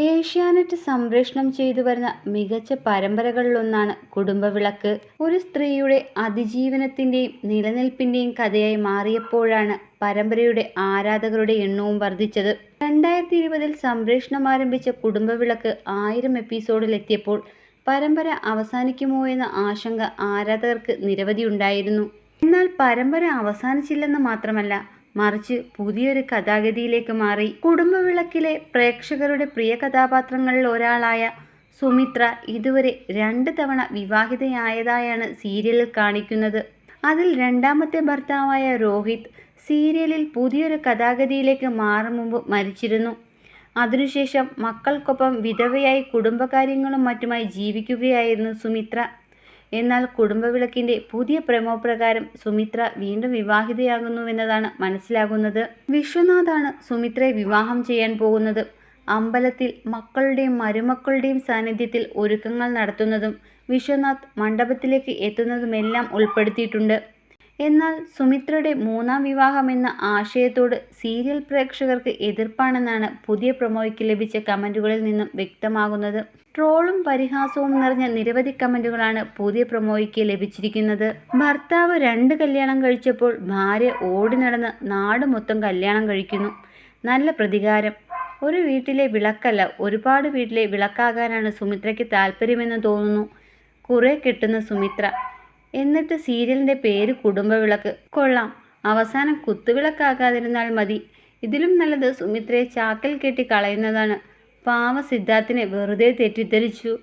ഏഷ്യാനെറ്റ് സംപ്രേഷണം ചെയ്തു വരുന്ന മികച്ച പരമ്പരകളിലൊന്നാണ് കുടുംബവിളക്ക്. ഒരു സ്ത്രീയുടെ അതിജീവനത്തിന്റെയും നിലനിൽപ്പിന്റെയും കഥയായി മാറിയപ്പോഴാണ് പരമ്പരയുടെ ആരാധകരുടെ എണ്ണവും വർദ്ധിച്ചത്. രണ്ടായിരത്തി ഇരുപതിൽ സംപ്രേഷണം ആരംഭിച്ച കുടുംബവിളക്ക് ആയിരം എപ്പിസോഡിലെത്തിയപ്പോൾ പരമ്പര അവസാനിക്കുമോ എന്ന ആശങ്ക ആരാധകർക്ക് നിരവധിയുണ്ടായിരുന്നു എന്നാൽ പരമ്പര അവസാനിച്ചില്ലെന്ന് മാത്രമല്ല മറിച്ച് പുതിയൊരു കഥാഗതിയിലേക്ക് മാറി കുടുംബവിളക്കിലെ പ്രേക്ഷകരുടെ പ്രിയ കഥാപാത്രങ്ങളിൽ ഒരാളായ സുമിത്ര ഇതുവരെ രണ്ട് തവണ വിവാഹിതയായതായാണ് സീരിയലിൽ കാണിക്കുന്നത്. അതിൽ രണ്ടാമത്തെ ഭർത്താവായ രോഹിത് സീരിയലിൽ പുതിയൊരു കഥാഗതിയിലേക്ക് മാറും മുമ്പ് മരിച്ചിരുന്നു. അതിനുശേഷം മക്കൾക്കൊപ്പം വിധവയായി കുടുംബകാര്യങ്ങളും മറ്റുമായി ജീവിക്കുകയായിരുന്നു സുമിത്ര. എന്നാൽ കുടുംബവിളക്കിന്റെ പുതിയ പ്രമോ പ്രകാരം സുമിത്ര വീണ്ടും വിവാഹിതയാകുന്നുവെന്നതാണ് മനസ്സിലാകുന്നത്. വിശ്വനാഥാണ് സുമിത്രയെ വിവാഹം ചെയ്യാൻ പോകുന്നത്. അമ്പലത്തിൽ മക്കളുടെയും മരുമക്കളുടെയും സാന്നിധ്യത്തിൽ ഒരുക്കങ്ങൾ നടത്തുന്നതും വിശ്വനാഥ് മണ്ഡപത്തിലേക്ക് എത്തുന്നതുമെല്ലാം ഉൾപ്പെടുത്തിയിട്ടുണ്ട്. എന്നാൽ സുമിത്രയുടെ മൂന്നാം വിവാഹം എന്ന ആശയത്തോട് സീരിയൽ പ്രേക്ഷകർക്ക് എതിർപ്പാണെന്നാണ് പുതിയ പ്രൊമോയ്ക്ക് ലഭിച്ച കമന്റുകളിൽ നിന്നും വ്യക്തമാകുന്നത്. ട്രോളും പരിഹാസവും നിറഞ്ഞ നിരവധി കമന്റുകളാണ് പുതിയ പ്രൊമോയ്ക്ക് ലഭിച്ചിരിക്കുന്നത്. ഭർത്താവ് രണ്ട് കല്യാണം കഴിച്ചപ്പോൾ ഭാര്യ ഓടി നടന്ന് നാട് മൊത്തം കല്യാണം കഴിക്കുന്നു. നല്ല പ്രതികാരം. ഒരു വീട്ടിലെ വിളക്കല്ല ഒരുപാട് വീട്ടിലെ വിളക്കാകാനാണ് സുമിത്രയ്ക്ക് താല്പര്യമെന്ന് തോന്നുന്നു. കുറേ കിട്ടുന്ന സുമിത്ര. എന്നിട്ട് സീരിയലിന്റെ പേര് കുടുംബവിളക്ക്. കൊള്ളാം. അവസാനം കുത്തുവിളക്കാകാതിരുന്നാൽ മതി. ഇതിലും നല്ലത് സുമിത്രയെ ചാക്കൽ കെട്ടി കളയുന്നതാണ്. പാവ സിദ്ധാർത്ഥിനെ വെറുതെ തെറ്റിദ്ധരിച്ചു.